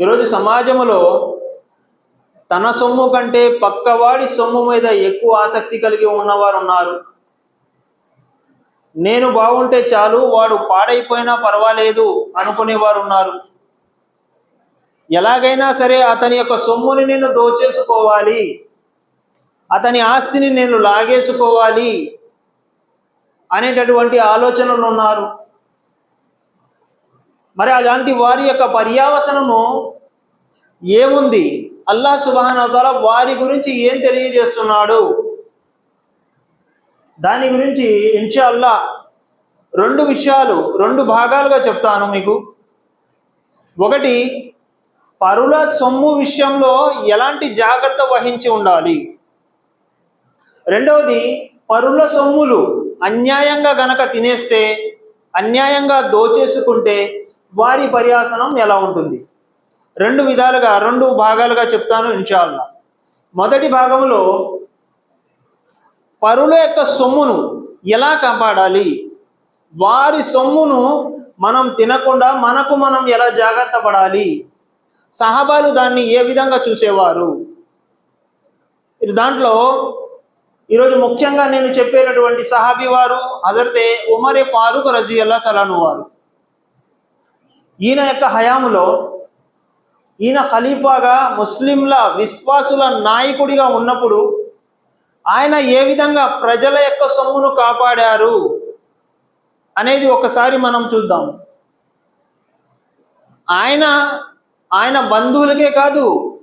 ఈరోజు సమాజంలో తన సొమ్ము కంటే పక్కవాడి సొమ్ము మీద ఎక్కువ ఆసక్తి కలిగి ఉన్నవారు ఉన్నారు. నేను బాగుంటే చాలు వాడు పాడైపోయినా పర్వాలేదు అనుకునేవారు ఉన్నారు. ఎలాగైనా సరే అతని యొక్క సొమ్ముని నేను దోచేసుకోవాలి. అతని ఆస్తిని నేను లాగేసుకోవాలి అనేటటువంటి ఆలోచనలు ఉన్నారు. మరి అలాంటి వారి యొక్క పర్యావసనము ఏముంది? అల్లా సుబానవతాల వారి గురించి ఏం తెలియజేస్తున్నాడు? దాని గురించి ఇన్షా అల్లా రెండు విషయాలు రెండు భాగాలుగా చెప్తాను మీకు. ఒకటి పరుల సొమ్ము విషయంలో ఎలాంటి జాగ్రత్త వహించి ఉండాలి? రెండవది పరుల సొమ్ములు అన్యాయంగా గనక తినేస్తే అన్యాయంగా దోచేసుకుంటే వారి పర్యాసనం ఎలా ఉంటుంది? రెండు విధాలుగా రెండు భాగాలుగా చెప్తాను ఇన్షాల్లా మొదటి భాగంలో పరుల యొక్క సొమ్మును ఎలా కాపాడాలి? వారి సొమ్మును మనం తినకుండా మనకు మనం ఎలా జాగ్రత్త పడాలి? సహాబాలు దాన్ని ఏ విధంగా చూసేవారు? ఇది దాంట్లో ఈరోజు ముఖ్యంగా నేను చెప్పేటటువంటి సహాబీ వారు హజరతే ఉమరే ఫారూక్ రజీ అల్లా సలాను వారు. ఈయన యొక్క హయాములో ఈయన ఖలీఫాగా ముస్లింల విశ్వాసుల నాయకుడిగా ఉన్నప్పుడు ఆయన ఏ విధంగా ప్రజల యొక్క సొమ్మును కాపాడారు అనేది ఒకసారి మనం చూద్దాం. ఆయన ఆయన బంధువులకే కాదు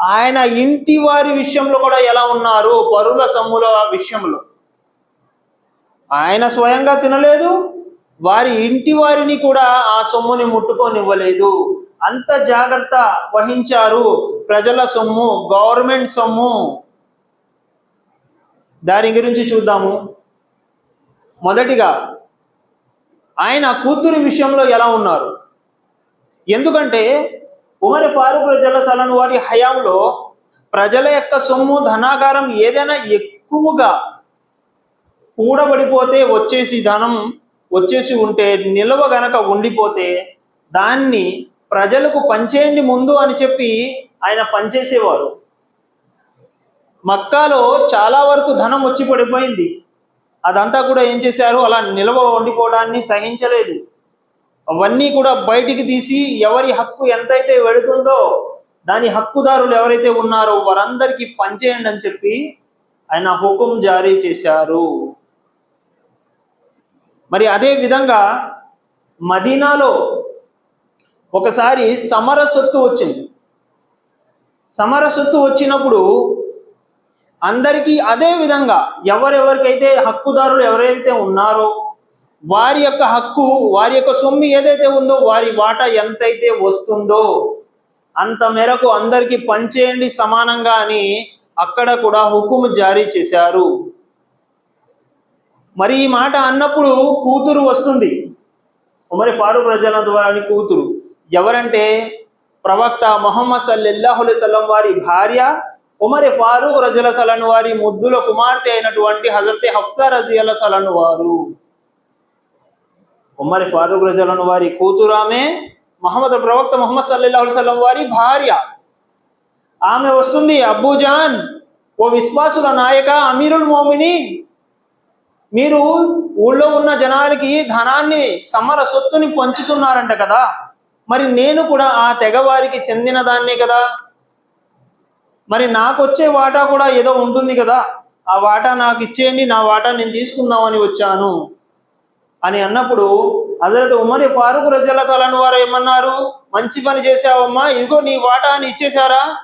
ఆయన ఇంటి వారి విషయంలో కూడా ఎలా ఉన్నారు? పరుల సొమ్ముల విషయంలో. ఆయన స్వయంగా తినలేదు వారి ఇంటి వారిని కూడా ఆ సొమ్ముని ముట్టుకోనివ్వలేదు. అంత జాగ్రత్త వహించారు ప్రజల సొమ్ము గవర్నమెంట్ సొమ్ము. దాని గురించి చూద్దాము. మొదటిగా ఆయన కూతురు విషయంలో ఎలా ఉన్నారు? ఎందుకంటే ఉమర్ ఫారూక్ రజల సలన్ వారి హయాంలో ప్రజల యొక్క సొమ్ము ధనాగారం ఏదైనా ఎక్కువగా కూడబడిపోతే వచ్చేసి ధనం వచ్చేసి ఉంటే నిల్వ గనక ఉండిపోతే దాన్ని ప్రజలకు పంచేయండి ముందు అని చెప్పి ఆయన పనిచేసేవారు మక్కాలో చాలా వరకు ధనం వచ్చి పడిపోయింది. అదంతా కూడా ఏం చేశారు? అలా నిల్వ వండిపోవడాన్ని సహించలేదు. అవన్నీ కూడా బయటికి తీసి ఎవరి హక్కు ఎంతైతే వెళుతుందో దాని హక్కుదారులు ఎవరైతే ఉన్నారో వారందరికీ పనిచేయండి అని చెప్పి ఆయన హుకుం జారీ చేశారు. మరి అదే విధంగా మదీనాలో ఒకసారి సమర సొత్తు వచ్చింది. సమర సొత్తు వచ్చినప్పుడు అందరికీ అదే విధంగా ఎవరెవరికైతే హక్కుదారులు ఎవరైతే ఉన్నారో వారి యొక్క హక్కు వారి యొక్క సొమ్ము ఏదైతే ఉందో వారి వాటా ఎంతైతే వస్తుందో అంత మేరకు అందరికీ పంచేయండి సమానంగా అని అక్కడ కూడా హుకుము జారీ చేశారు. మరి ఈ మాట అన్నప్పుడు కూతురు వస్తుంది. ఉమరి ఫారూక్ రజాల ద్వారా కూతురు. ఎవరంటే ప్రవక్త మొహమ్మద్ సల్లెల్లాహు సల్లం వారి భార్య ఉమరి ఫారూక్ రజల సలను వారి ముద్దుల కుమార్తె అయినటువంటి హజరతే హఫ్తా రజియల సలను వారు. ఉమ్మరి ఫారూక్ రజలను వారి కూతురు ఆమె మహమ్మద్ ప్రవక్త మొహమ్మద్ సల్లల్లాహు సల్లం వారి భార్య. ఆమె వస్తుంది అబ్బూజాన్ ఓ విశ్వాసుల నాయక అమీరుల్ మోమినీన్ మీరు ఊళ్ళో ఉన్న జనాలకి ధనాన్ని సమర సొత్తుని పంచుతున్నారంట కదా. మరి నేను కూడా ఆ తెగవారికి చెందిన దాన్నే కదా. మరి నాకు వచ్చే వాటా కూడా ఏదో ఉంటుంది కదా. ఆ వాటా నాకు ఇచ్చేయండి నా వాటా నేను తీసుకుందామని వచ్చాను అని అన్నప్పుడు హజరత్ ఉమర్ ఫారూక్ రజల్లా వారు ఏమన్నారు? మంచి పని చేసావమ్మా ఇదిగో నీ వాటా అని ఇచ్చేశారా?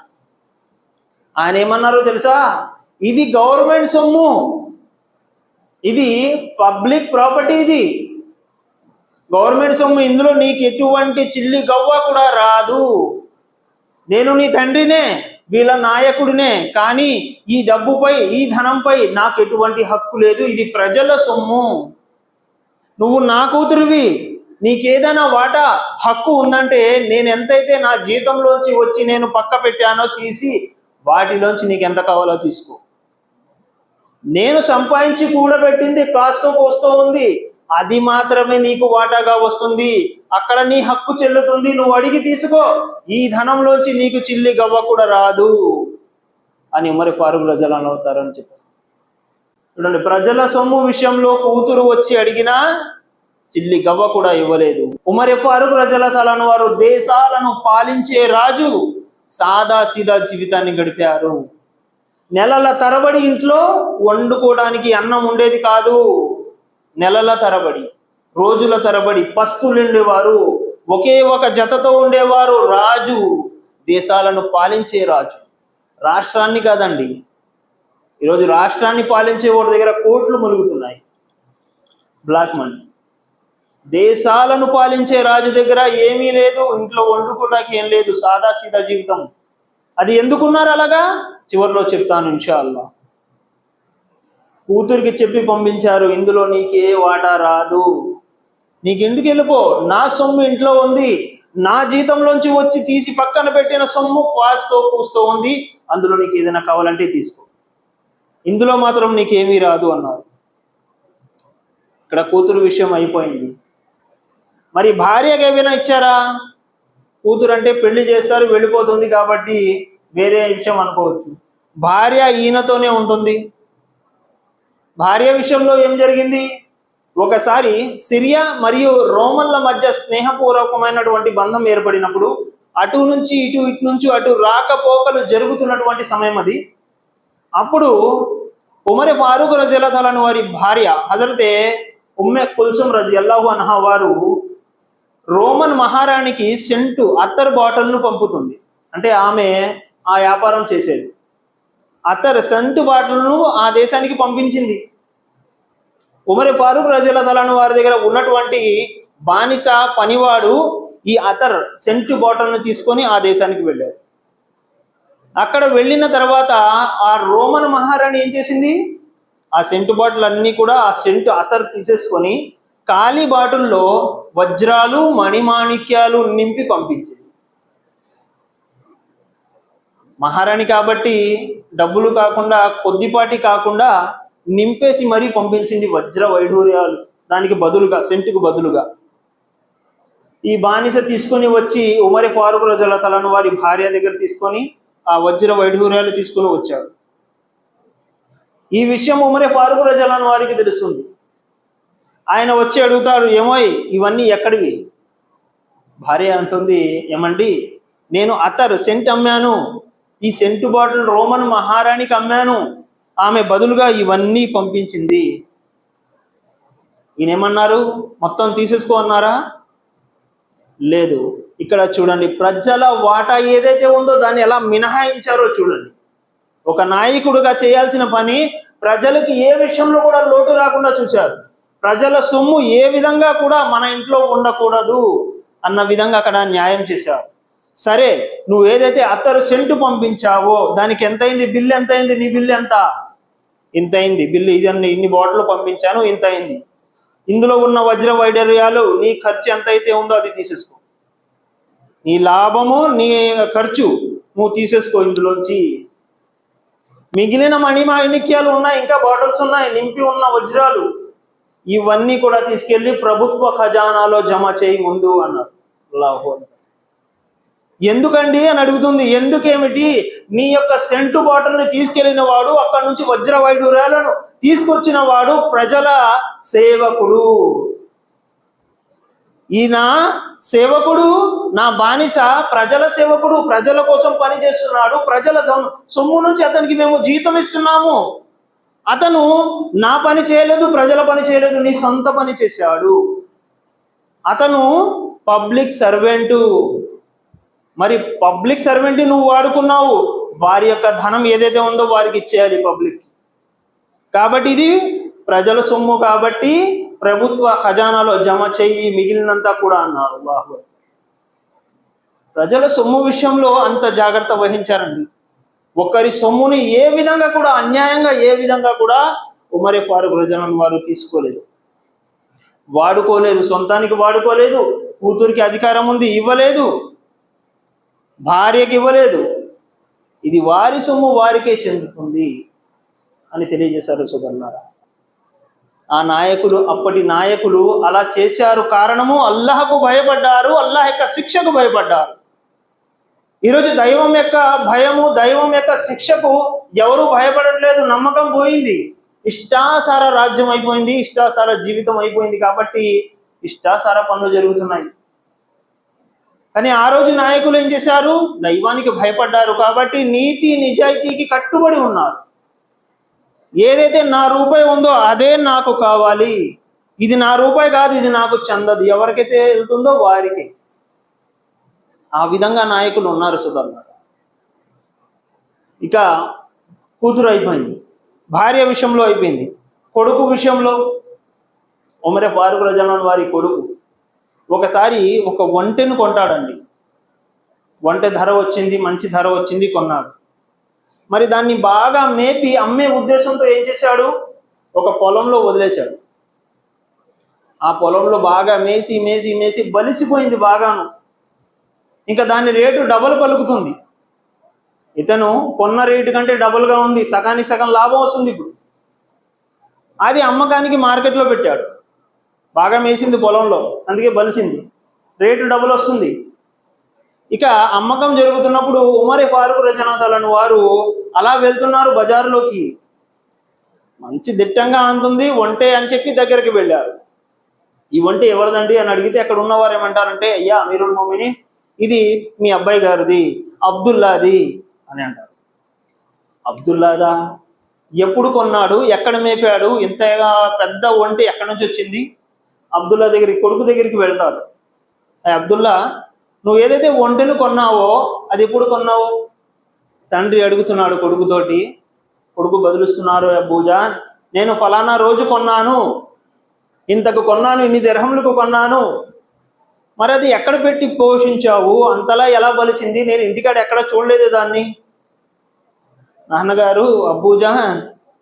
ఆయన ఏమన్నారో తెలుసా? ఇది గవర్నమెంట్ సొమ్ము. ఇది పబ్లిక్ ప్రాపర్టీ ఇది. గవర్నమెంట్ సొమ్ము ఇందులో నీకు ఎటువంటి చిల్లి గవ్వ కూడా రాదు. నేను నీ తండ్రినే వీళ్ళ నాయకుడినే కానీ ఈ డబ్బుపై ఈ ధనంపై నాకు ఎటువంటి హక్కు లేదు. ఇది ప్రజల సొమ్ము. నువ్వు నా కూతురువి. నీకేదైనా వాటా హక్కు ఉందంటే నేను ఎంతైతే నా జీతంలోంచి వచ్చి నేను పక్క పెట్టానో తీసి వాటిలోంచి నీకు ఎంత కావాలో తీసుకో. నేను సంపాదించి కూడబెట్టింది కాస్తో కోస్తో ఉంది. అది మాత్రమే నీకు వాటాగా వస్తుంది. అక్కడ నీ హక్కు చెల్లుతుంది. నువ్వు అడిగి తీసుకో. ఈ ధనంలోంచి నీకు చిల్లి గవ్వ కూడా రాదు. అని ఉమర్ ఫారూక్ రజలాన్ అవుతారని చెప్పారు చూడండి ప్రజల సొమ్ము విషయంలో కూతురు వచ్చి అడిగినా సిల్లి గవ్వ కూడా ఇవ్వలేదు. ఉమర్ ఫారూక్ రజల తలను వారు దేశాలను పాలించే రాజు సాదా సీదా జీవితాన్ని గడిపారు. నెలల తరబడి ఇంట్లో వండుకోవడానికి అన్నం ఉండేది కాదు. నెలల తరబడి రోజుల తరబడి పస్తులు ఉండేవారు ఒకే ఒక జతతో ఉండేవారు రాజు దేశాలను పాలించే రాజు. రాష్ట్రాన్ని కాదండి ఈరోజు రాష్ట్రాన్ని పాలించే వాడి దగ్గర కోట్లు ములుగుతున్నాయి. Black money. దేశాలను పాలించే రాజు దగ్గర ఏమీ లేదు ఇంట్లో వండుకోవడానికి ఏం లేదు సాదా సీదా జీవితం. అది ఎందుకున్నారు అలాగా? చివరిలో చెప్తాను ఇన్షాల్లా కూతురికి చెప్పి పంపించారు ఇందులో నీకే వాటా రాదు. నీకు ఇంటికి వెళ్ళిపో? నా సొమ్ము ఇంట్లో ఉంది. నా జీతంలోంచి వచ్చి తీసి పక్కన పెట్టిన సొమ్ము పాస్తో పూస్తూ ఉంది. అందులో నీకు ఏదైనా కావాలంటే తీసుకో. ఇందులో మాత్రం నీకేమీ రాదు అన్నారు. ఇక్కడ కూతురు విషయం అయిపోయింది. మరి భార్యకి ఏమైనా ఇచ్చారా? కూతురు అంటే పెళ్ళి చేస్తారు వెళ్ళిపోతుంది కాబట్టి వేరే విషయం అనుకోవచ్చు. భార్య ఈయనతోనే ఉంటుంది. భార్య విషయంలో ఏం జరిగింది? ఒకసారి సిరియా మరియు రోమన్ల మధ్య స్నేహపూర్వకమైనటువంటి బంధం ఏర్పడినప్పుడు అటు నుంచి ఇటు ఇటు నుంచి అటు రాకపోకలు జరుగుతున్నటువంటి సమయం అది. అప్పుడు ఉమర్ ఫారూక్ రజలతలను వారి భార్య హజరతే ఉమ్మె కుల్సుం రజి అల్లాహు అనహా వారు రోమన్ మహారాణికి సెంటు అత్తర్ బాటల్ను పంపుతుంది. అంటే ఆమె ఆ వ్యాపారం చేసేది. అతర్ సెంటు బాటిల్ను ఆ దేశానికి పంపించింది. ఉమర్ ఫారూక్ రజల తలను వారి దగ్గర ఉన్నటువంటి బానిస పనివాడు ఈ అతర్ సెంటు బాటిల్ను తీసుకొని ఆ దేశానికి వెళ్ళాడు. అక్కడ వెళ్ళిన తర్వాత ఆ రోమన్ మహారాణి ఏం చేసింది? ఆ సెంటు బాటిల్ అన్నీ కూడా ఆ సెంటు అతర్ తీసేసుకొని ఖాళీ బాటిల్లో వజ్రాలు మణిమాణిక్యాలు నింపి పంపించింది. మహారాణి కాబట్టి డబ్బులు కాకుండా కొద్దిపాటి కాకుండా నింపేసి మరీ పంపించింది వజ్ర వైఢూర్యాలు. దానికి బదులుగా సెంటుకు బదులుగా. ఈ బానిస తీసుకొని వచ్చి ఉమరి ఫారూక్ రజల తలను వారి భార్య దగ్గర తీసుకొని ఆ వజ్ర వైఢూర్యాలు తీసుకొని వచ్చాడు. ఈ విషయం ఉమరి ఫారూక్ రజలాన్ వారికి తెలుస్తుంది. ఆయన వచ్చి అడుగుతాడు ఏమోయ్ ఇవన్నీ ఎక్కడివి? భార్య అంటుంది ఏమండి నేను అతర్ సెంట్ అమ్మాను. ఈ సెంటు బాటిల్ రోమన్ మహారాణికి అమ్మాను. ఆమె బదులుగా ఇవన్నీ పంపించింది. ఈయనేమన్నారు? మొత్తం తీసేసుకో అన్నారా? లేదు. ఇక్కడ చూడండి ప్రజల వాటా ఏదైతే ఉందో దాన్ని ఎలా మినహాయించారో చూడండి. ఒక నాయకుడుగా చేయాల్సిన పని ప్రజలకు ఏ విషయంలో కూడా లోటు రాకుండా చూశారు. ప్రజల సొమ్ము ఏ విధంగా కూడా మన ఇంట్లో ఉండకూడదు అన్న విధంగా అక్కడ న్యాయం చేశారు. సరే నువ్వు ఏదైతే అత్తరు సెంటు పంపించావో దానికి ఎంత అయింది బిల్లు ఎంత అయింది నీ బిల్లు ఎంత? ఇంతైంది. బిల్లు ఇది అన్ని ఇన్ని బాటిల్ పంపించాను ఇంత అయింది ఇందులో ఉన్న వజ్ర వైడర్యాలు నీ ఖర్చు ఎంత అయితే ఉందో అది తీసేసుకో. నీ లాభము నీ ఖర్చు నువ్వు తీసేసుకో ఇందులోంచి. మిగిలిన మణి మాణిక్యాలు ఉన్నాయి ఇంకా బాటిల్స్ ఉన్నాయి నింపి ఉన్న వజ్రాలు. ఇవన్నీ కూడా తీసుకెళ్ళి ప్రభుత్వ ఖజానాలో జమ చేయి ముందు అన్నారు. లాభం ఎందుకండి అని అడుగుతుంది. ఎందుకేమిటి? నీ యొక్క సెంటు బాటిల్ని తీసుకెళ్ళిన వాడు అక్కడి నుంచి వజ్ర వైడూర్యాలను తీసుకొచ్చిన వాడు ప్రజల సేవకుడు. ఈయన సేవకుడు నా బానిస ప్రజల సేవకుడు ప్రజల కోసం పని చేస్తున్నాడు ప్రజల దొం- సొమ్ము నుంచి అతనికి మేము జీతం ఇస్తున్నాము. అతను నా పని చేయలేదు ప్రజల పని చేయలేదు నీ సొంత పని చేశాడు. అతను పబ్లిక్ సర్వెంటు. మరి పబ్లిక్ సర్వెంట్ నువ్వు వాడుకున్నావు వారి యొక్క ధనం ఏదైతే ఉందో వారికి ఇచ్చేయాలి పబ్లిక్ కాబట్టి ఇది ప్రజల సొమ్ము కాబట్టి ప్రభుత్వ ఖజానాలో జమ చెయ్యి మిగిలినంతా కూడా అన్నారు. బాహు ప్రజల సొమ్ము విషయంలో అంత జాగ్రత్త వహించారండి. ఒకరి సొమ్ముని ఏ విధంగా కూడా అన్యాయంగా ఏ విధంగా కూడా ఉమరే ఫారూక్ రజనన్ వారు తీసుకోలేదు. వాడుకోలేదు సొంతానికి వాడుకోలేదు కూతురికి అధికారం ఉంది ఇవ్వలేదు. భార్యకి ఇవ్వలేదు. ఇది వారి సొమ్ము వారికే చెందుతుంది అని తెలియజేశారు సుగన్నారా ఆ నాయకులు అప్పటి నాయకులు అలా చేశారు కారణము అల్లహకు భయపడ్డారు అల్లాహ్ యొక్క శిక్షకు భయపడ్డారు. ఈరోజు దైవం యొక్క భయము దైవం యొక్క శిక్షకు ఎవరు భయపడట్లేదు నమ్మకం పోయింది. ఇష్టాసార రాజ్యం అయిపోయింది ఇష్టాసార జీవితం అయిపోయింది కాబట్టి ఇష్టాసార పనులు జరుగుతున్నాయి. కానీ ఆ రోజు నాయకులు ఏం చేశారు? దైవానికి భయపడ్డారు కాబట్టి నీతి నిజాయితీకి కట్టుబడి ఉన్నారు. ఏదైతే నా రూపాయి ఉందో అదే నాకు కావాలి. ఇది నా రూపాయి కాదు ఇది నాకు చెందదు. ఎవరికైతే వెళ్తుందో వారికి. ఆ విధంగా నాయకులు ఉన్నారు సుధర్మ. ఇక కూతురు అయిపోయింది. భార్య విషయంలో అయిపోయింది. కొడుకు విషయంలో. ఉమరే ఫారూక్ రజాన్ వారి కొడుకు. ఒకసారి ఒక ఒంటెను కొంటాడండి. ఒంటె ధర వచ్చింది మంచి ధర వచ్చింది కొన్నాడు. మరి దాన్ని బాగా మేపి అమ్మే ఉద్దేశంతో ఏం చేశాడు? ఒక పొలంలో వదిలేశాడు. ఆ పొలంలో బాగా మేసి మేసి మేసి బలిసిపోయింది బాగాను. ఇంకా దాని రేటు డబల్ పలుకుతుంది. ఇతను కొన్న రేటు కంటే డబుల్గా ఉంది. సగానికి సగం లాభం వస్తుంది ఇప్పుడు. అది అమ్మకానికి మార్కెట్లో పెట్టాడు. బాగా మేసింది పొలంలో అందుకే బలిసింది. రేటు డబుల్ వస్తుంది. ఇక అమ్మకం జరుగుతున్నప్పుడు ఉమరి ఫారూక్ రచనాథాలను వారు అలా వెళ్తున్నారు బజారులోకి. మంచి దిట్టంగా అందుంది ఒంటే అని చెప్పి దగ్గరికి వెళ్ళారు. ఈ వంట ఎవరిదండి? అని అడిగితే అక్కడ ఉన్నవారు ఏమంటారంటే అయ్యా అమీరుల్ మొమిని ఇది మీ అబ్బాయి గారిది అబ్దుల్లాది అని అంటారు. అబ్దుల్లాదా? ఎప్పుడు కొన్నాడు? ఎక్కడ మేపాడు? ఇంతగా పెద్ద ఒంటి ఎక్కడి నుంచి వచ్చింది? అబ్దుల్లా దగ్గరికి కొడుకు దగ్గరికి వెళ్తారు. అబ్దుల్లా నువ్వు ఏదైతే ఒంటెను కొన్నావో అది ఎప్పుడు కొన్నావు? తండ్రి అడుగుతున్నాడు కొడుకుతోటి. కొడుకు బదులుస్తున్నారు అబ్బూజా నేను ఫలానా రోజు కొన్నాను. ఇంతకు కొన్నాను ఇన్ని దర్హములకు కొన్నాను. మరి అది ఎక్కడ పెట్టి పోషించావు? అంతలా ఎలా బలిసింది? నేను ఇంటికాడ ఎక్కడ చూడలేదు దాన్ని. నాన్నగారు అబ్బూజా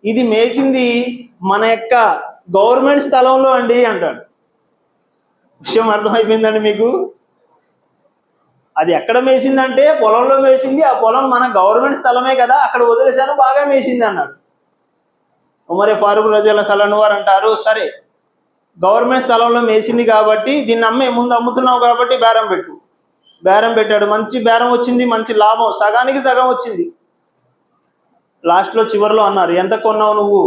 ఇది మేసింది మన యొక్క గవర్నమెంట్ స్థలంలో అండి అంటాడు. విషయం అర్థమైపోయిందండి మీకు? అది ఎక్కడ మేసిందంటే పొలంలో మేసింది ఆ పొలం మన గవర్నమెంట్ స్థలమే కదా అక్కడ వదిలేశాను బాగా మేసింది అన్నాడు. ఉమరే ఫారూక్ రజాల స్థలం వారు అంటారు సరే గవర్నమెంట్ స్థలంలో మేసింది కాబట్టి దీన్ని అమ్మే ముందు అమ్ముతున్నావు కాబట్టి బేరం పెట్టు. బేరం పెట్టాడు మంచి బేరం వచ్చింది మంచి లాభం సగానికి సగం వచ్చింది. లాస్ట్లో చివరిలో అన్నారు ఎంత కొన్నావు నువ్వు?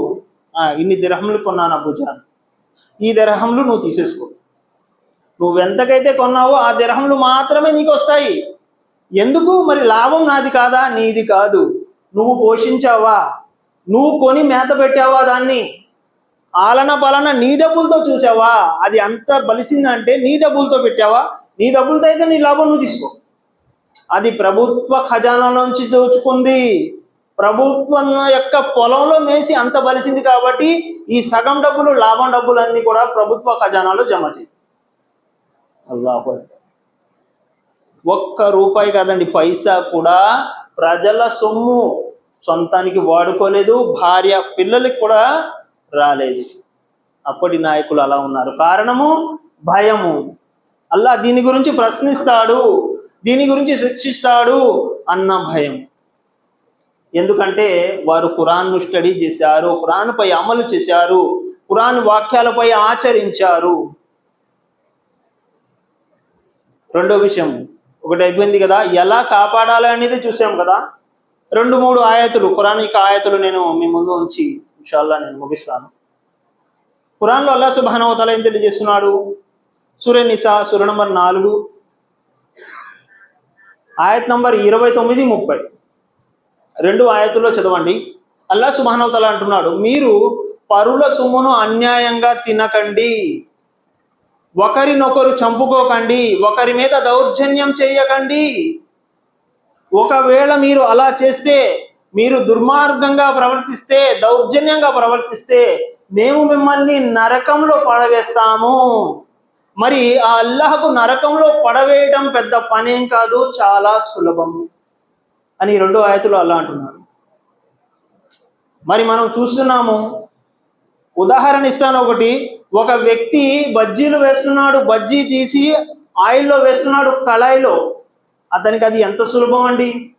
ఇన్ని దిరహములు కొన్నాను అబ్బుజాన్ ఈ దిరహములు నువ్వు తీసేసుకో. నువ్వు ఎంతకైతే కొన్నావో ఆ దిరహంలు మాత్రమే నీకు వస్తాయి ఎందుకు? మరి లాభం నాది కాదా? నీది కాదు. నువ్వు పోషించావా? నువ్వు కొని మేత పెట్టావా దాన్ని? ఆలన పాలన నీ డబ్బులతో చూసావా? అది అంత బలిసిందంటే నీ డబ్బులతో పెట్టావా? నీ డబ్బులతో అయితే నీ లాభం నువ్వు తీసుకో. అది ప్రభుత్వ ఖజానా నుంచి దోచుకుంది. ప్రభుత్వం యొక్క పొలంలో మేసి అంత బలిసింది కాబట్టి ఈ సగం డబ్బులు లాభం డబ్బులు అన్నీ కూడా ప్రభుత్వ ఖజానాలో జమ చేయి. అల్లాహు ఒక్క రూపాయి కాదండి పైసా కూడా ప్రజల సొమ్ము. సొంతానికి వాడుకోలేదు భార్య పిల్లలకి కూడా రాలేదు. అప్పటి నాయకులు అలా ఉన్నారు. కారణము? భయము. అల్లా దీని గురించి ప్రశ్నిస్తాడు దీని గురించి శిక్షిస్తాడు అన్న భయం. ఎందుకంటే వారు ఖురాన్ను స్టడీ చేశారు ఖురాన్పై అమలు చేశారు ఖురాన్ వాక్యాలపై ఆచరించారు. రెండో విషయం. ఒకటి అయిపోయింది కదా ఎలా కాపాడాలి అనేది చూసాం కదా. రెండు మూడు ఆయతులు ఖురాన్ ఆయతులు నేను మీ ముందు ఉంచి విషయాల్లో నేను ముగిస్తాను. ఖురాన్లో అల్లా సుబానవతల ఏం తెలియజేస్తున్నాడు? సూర్య నిసా సూర్య నంబర్ నాలుగు. ఆయత్ నంబర్ ఇరవై తొమ్మిది ముప్పై. రెండు ఆయతుల్లో చదవండి. అల్లా సుబానవతల అంటున్నాడు మీరు పరుల సొమ్మును అన్యాయంగా తినకండి. ఒకరినొకరు చంపుకోకండి ఒకరి మీద దౌర్జన్యం చేయకండి. ఒకవేళ మీరు అలా చేస్తే మీరు దుర్మార్గంగా ప్రవర్తిస్తే దౌర్జన్యంగా ప్రవర్తిస్తే మేము మిమ్మల్ని నరకంలో పడవేస్తాము. మరి ఆ అల్లహకు నరకంలో పడవేయడం పెద్ద పనేం కాదు చాలా సులభం అని రెండు ఆయతులు అలా అంటున్నారు. మరి మనం చూస్తున్నాము ఉదాహరణ ఇస్తాను ఒకటి ఒక వ్యక్తి బజ్జీలు వేస్తున్నాడు బజ్జీ తీసి ఆయిల్లో వేస్తున్నాడు కళాయిలో. అతనికి అది ఎంత సులభం అండి?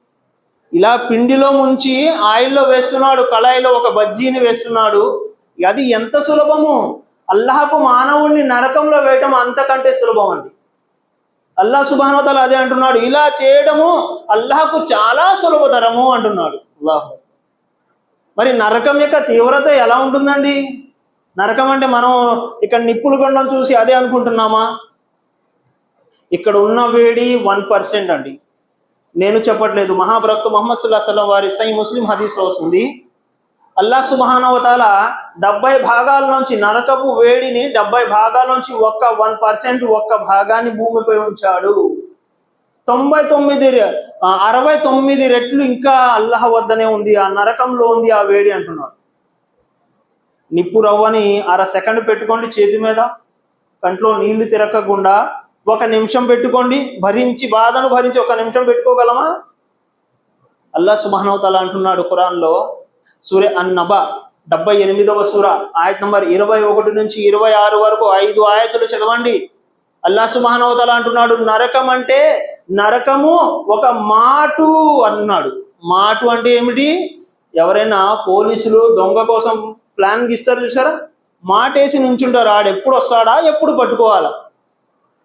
ఇలా పిండిలో ముంచి ఆయిల్లో వేస్తున్నాడు కళాయిలో ఒక బజ్జీని వేస్తున్నాడు అది ఎంత సులభము? అల్లాహకు మానవుణ్ణి నరకంలో వేయటం అంతకంటే సులభం అండి. అల్లాహ్ సుబానోతల అదే అంటున్నాడు ఇలా చేయడము అల్లాహకు చాలా సులభతరము అంటున్నాడు. అల్లాహ్ మరి నరకం యొక్క తీవ్రత ఎలా ఉంటుందండి? నరకం అంటే మనం ఇక్కడ నిప్పులు కొండం చూసి అదే అనుకుంటున్నామా? ఇక్కడ ఉన్న వేడి వన్ పర్సెంట్ అండి. నేను చెప్పట్లేదు. మహాప్రవక్త మొహమ్మద్ సుల్లా సలం వారి సై ముస్లిం హదీస్లో వస్తుంది. అల్లాహ్ సుబహానవతాల డెబ్బై భాగాల నుంచి నరకపు వేడిని డెబ్బై భాగాల నుంచి ఒక్క వన్ పర్సెంట్ ఒక్క భాగాన్ని భూమిపై ఉంచాడు. తొంభై తొమ్మిది అరవై తొమ్మిది రెట్లు ఇంకా అల్లాహ్ వద్దనే ఉంది. ఆ నరకంలో ఉంది ఆ వేడి అంటున్నాడు. నిప్పు రవ్వని అర సెకండ్ పెట్టుకోండి చేతి మీద. కంట్లో నీళ్ళు తిరగకుండా ఒక నిమిషం పెట్టుకోండి. భరించి బాధను భరించి ఒక నిమిషం పెట్టుకోగలమా? అల్లా సుమహనవతల అంటున్నాడు ఖురాన్లో సూర్య అన్నబ డెబ్బై ఎనిమిదవ సూర ఆయత్ నంబర్ ఇరవై ఒకటి నుంచి ఇరవై ఆరు వరకు ఐదు ఆయతులు చదవండి. అల్లా సుమహనవతల అంటున్నాడు నరకం అంటే నరకము ఒక మాటు అన్నాడు. మాటు అంటే ఏమిటి? ఎవరైనా పోలీసులు దొంగ కోసం ప్లాన్ గీస్తారు చూసారా? మాటేసి నుంచుంటారు. ఆడు ఎప్పుడు వస్తాడా? ఎప్పుడు పట్టుకోవాలా?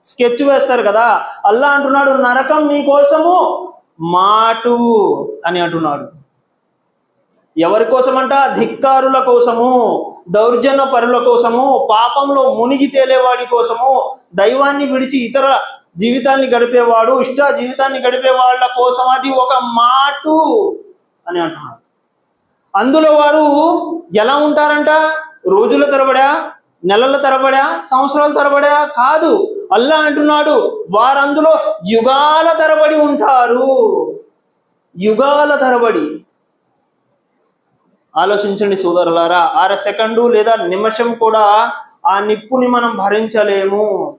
స్కెచ్ వేస్తారు కదా. అల్లా అంటున్నాడు నరకం నీ కోసము మాటు అని అంటున్నాడు. ఎవరి కోసమంట? ధిక్కారుల కోసము దౌర్జన్య పరుల కోసము పాపంలో మునిగి తేలేవాడి కోసము దైవాన్ని విడిచి ఇతర జీవితాన్ని గడిపేవాడు ఇష్ట జీవితాన్ని గడిపే వాళ్ళ కోసం అది ఒక మాటు అని అంటున్నాడు. అందులో వారు ఎలా ఉంటారంట? రోజుల తరబడా నెలల తరబడా సంవత్సరాల తరబడా కాదు. అల్లా అంటున్నాడు వారందులో యుగాల తరబడి ఉంటారు. యుగాల తరబడి. ఆలోచించండి సోదరులారా అర సెకండు లేదా నిమిషం కూడా ఆ నిప్పుని మనం భరించలేము.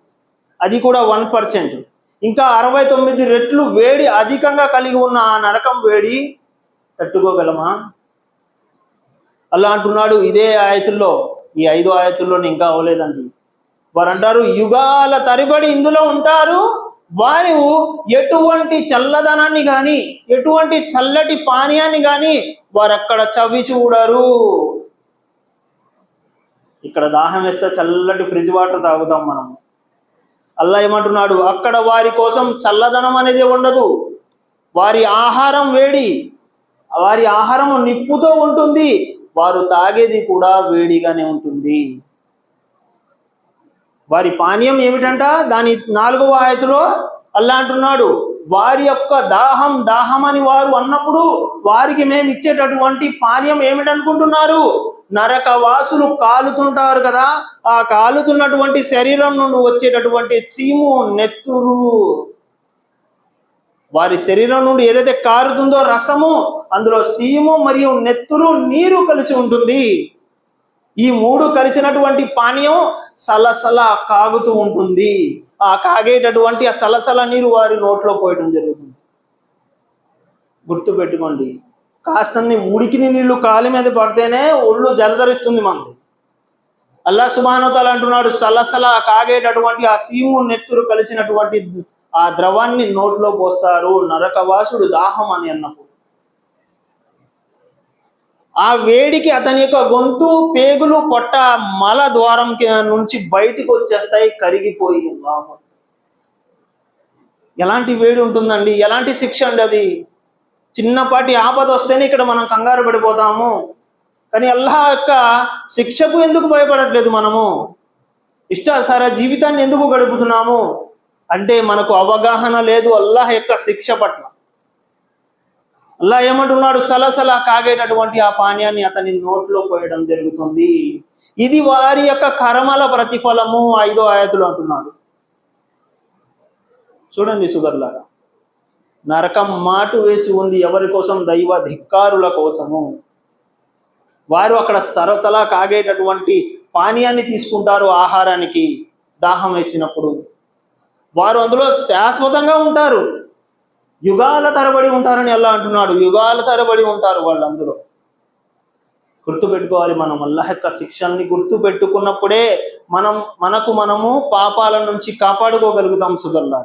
అది కూడా వన్ పర్సెంట్. ఇంకా అరవై తొమ్మిది రెట్లు వేడి అధికంగా కలిగి ఉన్న ఆ నరకం వేడి తట్టుకోగలమా? అలా అంటున్నాడు ఇదే ఆయతుల్లో ఈ ఐదు ఆయతుల్లో ఇంకా అవ్వలేదండి. వారు అంటారు యుగాల తరిబడి ఇందులో ఉంటారు వారు ఎటువంటి చల్లదనాన్ని గాని ఎటువంటి చల్లటి పానీయాన్ని గాని వారు అక్కడ చవి చూడరు. ఇక్కడ దాహం వేస్తే చల్లటి ఫ్రిడ్జ్ వాటర్ తాగుతాం మనం అల్లా ఏమంటున్నాడు అక్కడ వారి కోసం చల్లదనం అనేది ఉండదు. వారి ఆహారం వేడి వారి ఆహారం నిప్పుతో ఉంటుంది వారు తాగేది కూడా వేడిగానే ఉంటుంది. వారి పానీయం ఏమిటంట? దాని నాలుగవ ఆయతలో అల్లా అంటున్నాడు వారి యొక్క దాహం దాహం అని వారు అన్నప్పుడు వారికి మేము ఇచ్చేటటువంటి పానీయం ఏమిటనుకుంటున్నారు? నరక వాసులు కాలుతుంటారు కదా ఆ కాలుతున్నటువంటి శరీరం నుండి వచ్చేటటువంటి చీము నెత్తురు. వారి శరీరం నుండి ఏదైతే కారుతుందో రసము అందులో సీము మరియు నెత్తురు నీరు కలిసి ఉంటుంది. ఈ మూడు కలిసినటువంటి పానీయం సలసల కాగుతూ ఉంటుంది. ఆ కాగేటటువంటి ఆ సలసల నీరు వారి నోట్లో పోయటం జరుగుతుంది. గుర్తు పెట్టుకోండి కాస్తంది ఉడికిన నీళ్ళు కాలి మీద పడితేనే ఒళ్ళు జలధరిస్తుంది మనది అల్లా సుబానోతాలు అంటున్నాడు సలసల కాగేటటువంటి ఆ సీము నెత్తురు కలిసినటువంటి ఆ ద్రవాన్ని నోట్లో పోస్తారు. నరకవాసుడు దాహం అని అన్నప్పుడు. ఆ వేడికి అతని యొక్క గొంతు పేగులు పొట్ట మల ద్వారం నుంచి బయటికి వచ్చేస్తాయి కరిగిపోయి ఎలాంటి వేడి ఉంటుందండి? ఎలాంటి శిక్ష అండి అది? చిన్నపాటి ఆపద వస్తేనే ఇక్కడ మనం కంగారు పడిపోతాము. కానీ అల్లాహ్ యొక్క శిక్షకు ఎందుకు భయపడట్లేదు మనము? ఇష్టాసార జీవితాన్ని ఎందుకు గడుపుతున్నాము? అంటే మనకు అవగాహన లేదు అల్లాహ్ యొక్క శిక్ష పట్ల. అల్లా ఏమంటున్నాడు? సలసల కాగేటటువంటి ఆ పానీయాన్ని అతని నోట్లో పోయడం జరుగుతుంది. ఇది వారి యొక్క కర్మల ప్రతిఫలము ఐదో ఆయతులు అంటున్నాడు. చూడండి సుగర్లాగా నరకం మాటు వేసి ఉంది ఎవరి కోసం? దైవ ధిక్కారుల కోసము. వారు అక్కడ సరసలా కాగేటటువంటి పానీయాన్ని తీసుకుంటారు ఆహారానికి. దాహం వేసినప్పుడు వారు అందులో శాశ్వతంగా ఉంటారు. యుగాల తరబడి ఉంటారని ఎలా అంటున్నాడు. యుగాల తరబడి ఉంటారు వాళ్ళు అందులో గుర్తు పెట్టుకోవాలి మనం. అల్లాహ్ యొక్క శిక్షల్ని గుర్తు పెట్టుకున్నప్పుడే మనం మనకు మనము పాపాల నుంచి కాపాడుకోగలుగుతాం సుగల్లా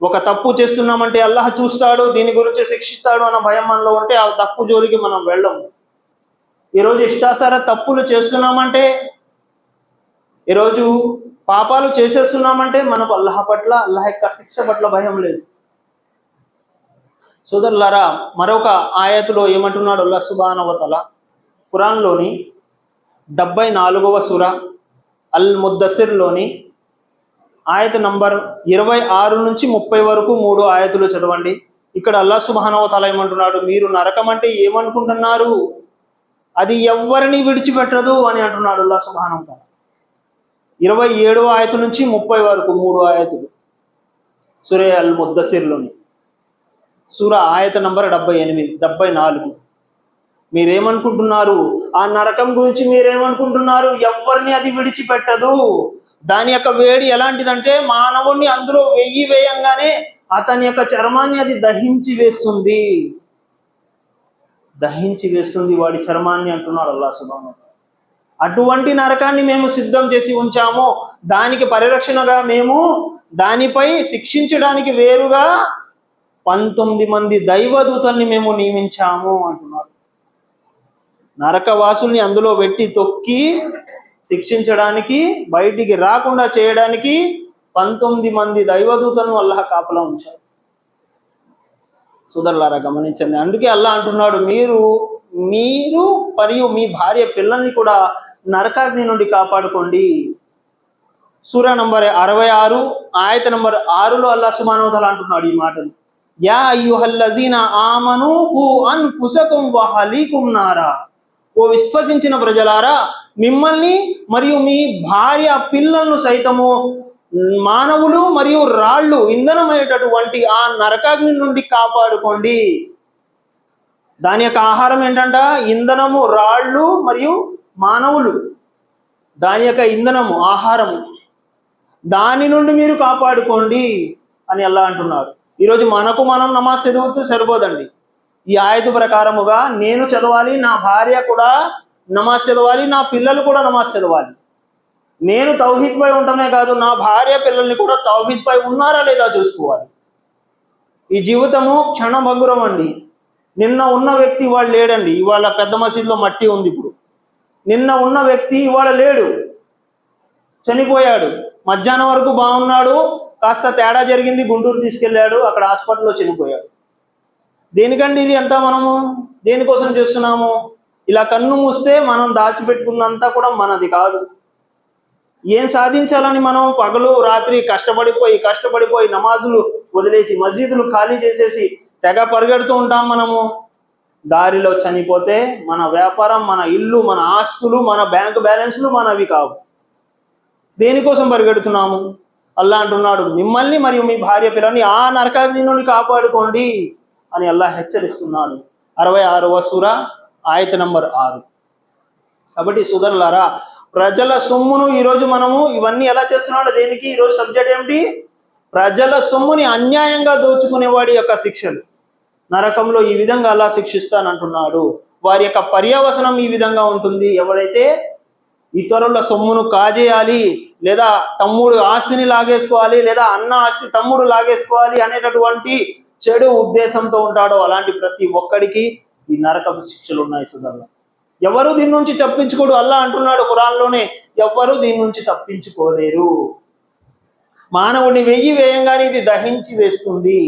ఒక తప్పు చేస్తున్నామంటే అల్లాహ్ చూస్తాడు దీని గురించి శిక్షిస్తాడు అన్న భయం మనలో ఉంటే ఆ తప్పు జోలికి మనం వెళ్ళము ఈరోజు ఇష్టాసార తప్పులు చేస్తున్నామంటే ఈరోజు పాపాలు చేసేస్తున్నామంటే మనకు అల్లాహ పట్ల అల్లాహ యొక్క శిక్ష పట్ల భయం లేదు. సోదరులారా మరొక ఆయతులో ఏమంటున్నాడు అల్లా సుబానవతల ఖురాన్లోని డెబ్బై నాలుగవ సుర అల్ ముద్దసిర్లోని ఆయత నంబర్ ఇరవై ఆరు నుంచి ముప్పై వరకు మూడు ఆయతులు చదవండి. ఇక్కడ అల్లా సుబానవతల ఏమంటున్నాడు మీరు నరకం అంటే ఏమనుకుంటున్నారు? అది ఎవ్వరిని విడిచిపెట్టదు అని అంటున్నాడు అల్లా సుబానవతల ఇరవై ఏడవ ఆయత నుంచి ముప్పై వరకు మూడు ఆయతులు. సురే అల్ ముద్దసిర్లోని సూర ఆయత నంబర్ డెబ్బై ఎనిమిది డెబ్బై నాలుగు. మీరేమనుకుంటున్నారు? ఆ నరకం గురించి మీరేమనుకుంటున్నారు? ఎవరిని అది విడిచిపెట్టదు. దాని యొక్క వేడి ఎలాంటిదంటే మానవుణ్ణి అందులో వెయ్యి వేయంగానే అతని యొక్క చర్మాన్ని అది దహించి వేస్తుంది. దహించి వేస్తుంది వాడి చర్మాన్ని అంటున్నాడు అల్లా సుబాను అటువంటి నరకాన్ని మేము సిద్ధం చేసి ఉంచాము. దానికి పరిరక్షణగా మేము దానిపై శిక్షించడానికి వేరుగా పంతొమ్మిది మంది దైవదూతల్ని మేము నియమించాము అంటున్నాడు నరకవాసుల్ని అందులో పెట్టి తొక్కి శిక్షించడానికి బయటికి రాకుండా చేయడానికి పంతొమ్మిది మంది దైవదూతలను అల్లాహ్ కాపలా ఉంచారు సుదర్లారా గమనించండి. అందుకే అల్లా అంటున్నాడు మీరు మీరు మరియు మీ భార్య పిల్లల్ని కూడా నరకాగ్ని నుండి కాపాడుకోండి. సూర్య నంబర్ అరవై ఆరు ఆయత నంబర్ ఆరులో అల్లా సుమానవతల అంటున్నాడు ఈ మాటలు. యా అయ్యుహల్లజీన ఆమను హు అన్ఫుసకుం వహలీకుం నారా. ఓ విశ్వసించిన ప్రజలారా మిమ్మల్ని మరియు మీ భార్య పిల్లలను సైతము మానవులు మరియు రాళ్ళు ఇంధనమయ్యేటటువంటి ఆ నరకాగ్ని నుండి కాపాడుకోండి. దాని యొక్క ఆహారం ఏంటంట? ఇంధనము రాళ్ళు మరియు మానవులు దాని యొక్క ఇంధనము ఆహారము దాని నుండి మీరు కాపాడుకోండి అని అల్లా అంటున్నాడు. ఈరోజు మనకు మనం నమాజ్ చదువుతూ సరిపోదండి. ఈ ఆయత ప్రకారముగా నేను చదవాలి నా భార్య కూడా నమాజ్ చదవాలి నా పిల్లలు కూడా నమాజ్ చదవాలి. నేను తౌహీద్పై ఉండటమే కాదు నా భార్య పిల్లల్ని కూడా తౌహీద్పై ఉన్నారా లేదా చూసుకోవాలి. ఈ జీవితము క్షణభంగురం అండి నిన్న ఉన్న వ్యక్తి వాళ్ళు లేడండి. ఇవాళ పెద్ద మసీదులో మట్టి ఉంది ఇప్పుడు. నిన్న ఉన్న వ్యక్తి ఇవాళ లేడు. చనిపోయాడు. మధ్యాహ్నం వరకు బాగున్నాడు. కాస్త తేడా జరిగింది. గుంటూరు తీసుకెళ్ళాడు. అక్కడ హాస్పిటల్లో చనిపోయాడు. దేనికండి ఇది ఎంత మనము? దేనికోసం చేస్తున్నాము? ఇలా కన్ను మూస్తే మనం దాచిపెట్టుకున్నంతా కూడా మనది కాదు. ఏం సాధించాలని మనం పగలు రాత్రి కష్టపడిపోయి కష్టపడిపోయి నమాజులు వదిలేసి మసీదులు ఖాళీ చేసేసి తెగ పరిగెడుతూ ఉంటాం మనము? దారిలో చనిపోతే మన వ్యాపారం మన ఇల్లు మన ఆస్తులు మన బ్యాంక్ బ్యాలెన్స్లు మనవి కావు. దేనికోసం పరిగెడుతున్నాము? అల్లా అంటున్నాడు మిమ్మల్ని మరియు మీ భార్య పిల్లల్ని ఆ నరకాగ్ని నుండి కాపాడుకోండి అని అల్లా హెచ్చరిస్తున్నాడు. అరవై ఆరవ సుర ఆయత నంబర్ ఆరు. కాబట్టి సుధరులారా ప్రజల సొమ్మును ఈరోజు మనము ఇవన్నీ ఎలా చేస్తున్నాడు దేనికి ఈరోజు సబ్జెక్ట్ ఏమిటి? ప్రజల సొమ్ముని అన్యాయంగా దోచుకునేవాడి యొక్క శిక్షలు. నరకంలో ఈ విధంగా అలా శిక్షిస్తానంటున్నాడు. వారి యొక్క పర్యవసనం ఈ విధంగా ఉంటుంది. ఎవరైతే ఇతరుల సొమ్మును కాజేయాలి లేదా తమ్ముడు ఆస్తిని లాగేసుకోవాలి లేదా అన్న ఆస్తి తమ్ముడు లాగేసుకోవాలి అనేటటువంటి చెడు ఉద్దేశంతో ఉంటాడో అలాంటి ప్రతి ఒక్కడికి ఈ నరకపు శిక్షలు ఉన్నాయి సుధర్ల ఎవరు దీని నుంచి తప్పించుకోడు? అల్లా అంటున్నాడు ఖురాన్లోనే. ఎవ్వరు దీని నుంచి తప్పించుకోలేరు. మానవుడిని వెయ్యి వేయంగానే ఇది దహించి వేస్తుంది.